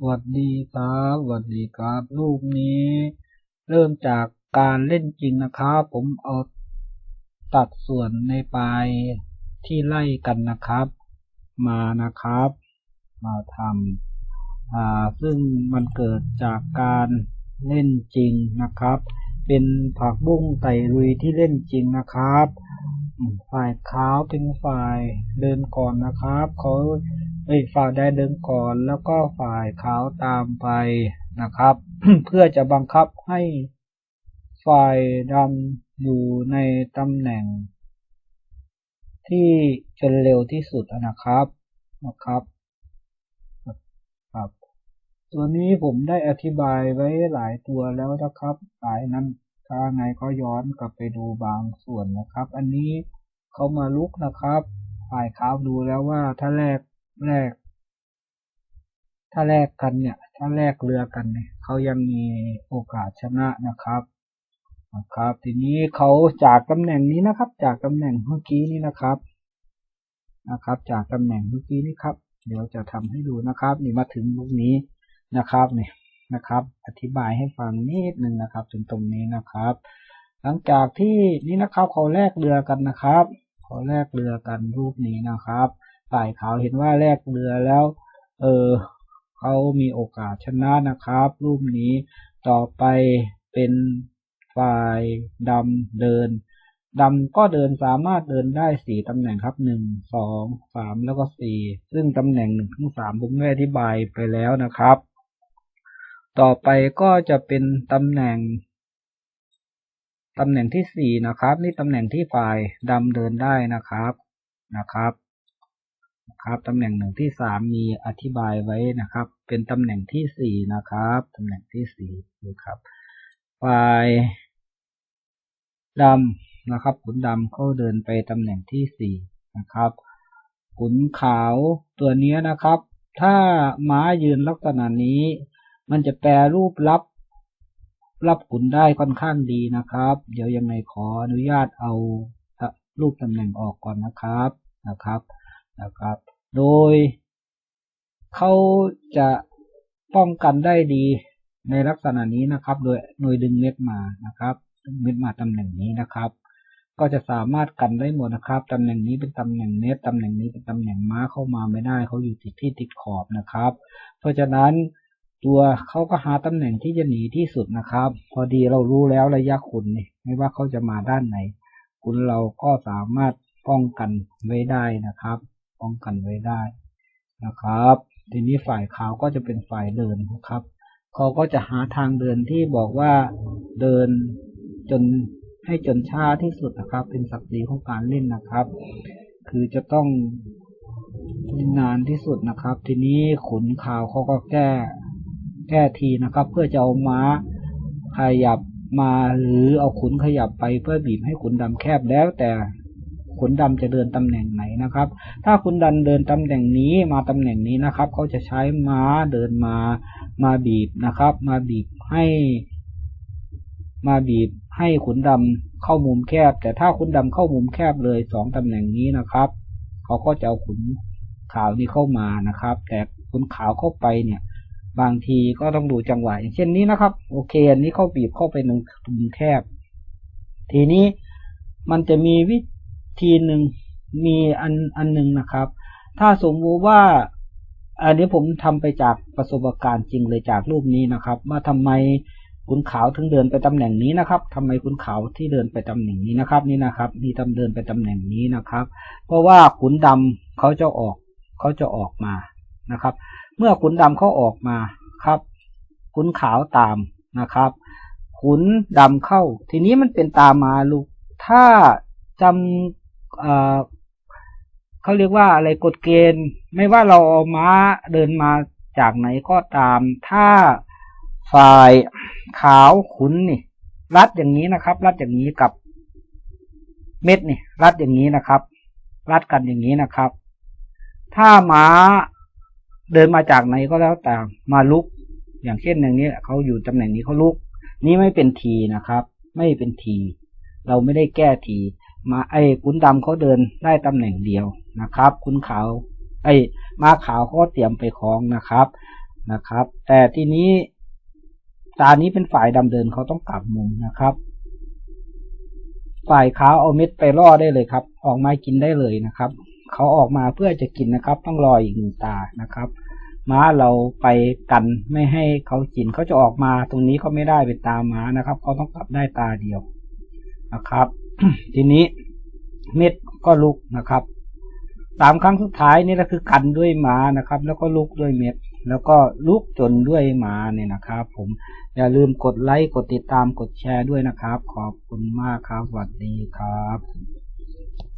สวัสดีครับสวัสดีครับรูปนี้ เริ่มจากการเล่นจริงนะครับผมเอาตัดส่วนในปลายที่ไล่กันนะครับ มานะครับ มาทำอ่าซึ่งมันเกิดจากการเล่นจริงนะครับ เป็นผักบุ้งไต่ลุยที่เล่นจริงนะครับ ฝ่ายขาวเป็นฝ่ายเดินก่อนนะครับเขา เอ้ยฝ่ายแดงเดินก่อนแล้วก็ฝ่ายขาวตามไปนะครับ เพื่อจะบังคับให้ฝ่ายดำอยู่ในตำแหน่ง ที่จนเร็วที่สุดนะครับนะครับครับ ตัวนี้ผมได้อธิบายไว้หลายตัวแล้วนะครับหลายนั้นถ้าไงก็ย้อนกลับไปดูบางส่วนนะครับ อันนี้เขามาลุกนะครับ ฝ่ายขาวดูแล้วว่าถ้าแรก แรกถ้าแลกกันเนี่ย ถ้าแลกเรือกันเนี่ยเขายังมีโอกาสชนะนะครับนะครับ ทีนี้เขาจากตำแหน่งนี้นะครับ จากตำแหน่งเมื่อกี้นี้นะครับนะครับ จากตำแหน่งเมื่อกี้นี้ครับ เดี๋ยวจะทำให้ดูนะครับ นี่มาถึงลูกนี้นะครับเนี่ยนะครับ อธิบายให้ฟังนิดนึงนะครับถึงตรงนี้นะครับ หลังจากที่นี่นะครับเขาแลกเรือกันนะครับเขาแลกเรือกันรูปนี้นะครับ ฝ่ายขาวเห็นว่าแลกเรือแล้ว เออเขามีโอกาสชนะนะครับ รูปนี้ต่อไปเป็นฝ่ายดำเดินดำก็เดินสามารถเดินได้สี่ตำแหน่งครับหนึ่งสองสามแล้วก็สี่ซึ่งตำแหน่งหนึ่งถึงสามผมได้อธิบายไปแล้วนะครับ ต่อไปก็จะเป็นตำแหน่งตำแหน่งที่สี่นะครับ นี่ตำแหน่งที่ฝ่ายดำเดินได้นะครับนะครับ ครับตำแหน่งหนึ่งที่สามมีอธิบายไว้นะครับ เป็นตำแหน่งที่สี่นะครับตำแหน่งที่สี่นะครับฝ่ายดำนะครับขุนดำเขาเดินไปตำแหน่งที่สี่นะครับขุนขาวตัวนี้นะครับ ถ้าม้ายืนลักษณะนี้ มันจะแปลรูปรับ รับขุนได้ค่อนข้างดีนะครับ เดี๋ยวยังไงขออนุญาตเอารูปตำแหน่งออกก่อนนะครับนะครับนะครับ โดยเขาจะป้องกันได้ดีในลักษณะนี้นะครับ โดยหน่วยดึงเม็ดมานะครับเม็ดมาตำแหน่งนี้นะครับ ก็จะสามารถกันได้หมดนะครับตำแหน่งนี้เป็นตำแหน่งเน็ตตำแหน่งนี้เป็นตำแหน่งม้าเข้ามาไม่ได้เขาอยู่ติดที่ติดขอบนะครับ เพราะฉะนั้นตัวเขาก็หาตำแหน่งที่จะหนีที่สุดนะครับ พอดีเรารู้แล้วระยะขุนนี่ไม่ว่าเขาจะมาด้านไหนขุนเราก็สามารถป้องกันไว้ได้นะครับ ป้องกันไว้ได้นะครับ ทีนี้ฝ่ายขาวก็จะเป็นฝ่ายเดินนะครับเขาก็จะหาทางเดินที่บอกว่าเดินจนให้จนช้าที่สุดนะครับ เป็นศักดิ์ศรีของการเล่นนะครับ คือจะต้องนานที่สุดนะครับ ทีนี้ขุนขาวเขาก็แก้แก้ทีนะครับ เพื่อจะเอาม้าขยับมาหรือเอาขุนขยับไปเพื่อบีบให้ขุนดำแคบแล้วแต่ ขุนดำจะเดินตำแหน่งไหนนะครับ ถ้าขุนดันเดินตำแหน่งนี้มาตำแหน่งนี้นะครับเขาจะใช้ม้าเดินมามาบีบนะครับ มาบีบให้ มาบีบให้ขุนดำเข้ามุมแคบ แต่ถ้าขุนดำเข้ามุมแคบเลยสองตำแหน่งนี้นะครับเขาก็จะเอาขุนขาวนี้เข้ามานะครับ แต่ขุนขาวเข้าไปเนี่ย บางทีก็ต้องดูจังหวะอย่างเช่นนี้นะครับ โอเคอันนี้เข้าบีบเข้าไปหนึ่งมุมแคบ ทีนี้มันจะมีวิ ธีหนึ่งมีอันอันหนึ่งนะครับ ถ้าสมมุติว่า อันนี้ผมทำไปจากประสบการณ์จริงเลยจากรูปนี้นะครับว่าทำไมขุนขาวถึงเดินไปตำแหน่งนี้นะครับทำไมขุนขาวที่เดินไปตำแหน่งนี้นะครับ นี่นะครับนี่ตำเดินไปตำแหน่งนี้นะครับ เพราะว่าขุนดำเขาจะออกเขาจะออกมานะครับ เมื่อขุนดำเขาออกมาครับขุนขาวตามนะครับ ขุนดำเข้า ทีนี้มันเป็นตามมาลูกถ้าจำ เขาเรียกว่าอะไรกฎเกณฑ์ ไม่ว่าเราเอาม้าเดินมาจากไหนก็ตาม ถ้าฝ่ายขาวขุนนี่ รัดอย่างนี้นะครับ รัดอย่างนี้กับเม็ดนี่ รัดอย่างนี้นะครับ รัดกันอย่างนี้นะครับ ถ้าม้าเดินมาจากไหนก็แล้วแต่มาลุก อย่างเช่นอย่างนี้เขาอยู่ตำแหน่งนี้เขาลุก นี่ไม่เป็นทีนะครับ ไม่เป็นที เราไม่ได้แก้ที มาไอ้ขุนดำเขาเดินได้ตำแหน่งเดียวนะครับขุนขาวไอ้มาขาวเขาเตรียมไปคล้องนะครับนะครับ แต่ทีนี้ตานี้เป็นฝ่ายดำเดินเขาต้องกลับมุมนะครับ ฝ่ายขาวเอาเม็ดไปล่อได้เลยครับ ออกมากินได้เลยนะครับเขาออกมาเพื่อจะกินนะครับ ต้องรออีกหนึ่งตานะครับม้าเราไปกันไม่ให้เขากินเขาจะออกมาตรงนี้เขาไม่ได้เป็นตาม้านะครับเขาต้องกลับได้ตาเดียวนะครับ ทีนี้เม็ดก็ลุกนะครับสามครั้งสุดท้ายนี่ก็คือกันด้วยหมานะครับ แล้วก็ลุกด้วยเม็ด แล้วก็ลุกจนด้วยหมาเนี่ยนะครับ ผมอย่าลืมกดไลค์กดติดตามกดแชร์ด้วยนะครับ ขอบคุณมากครับสวัสดีครับ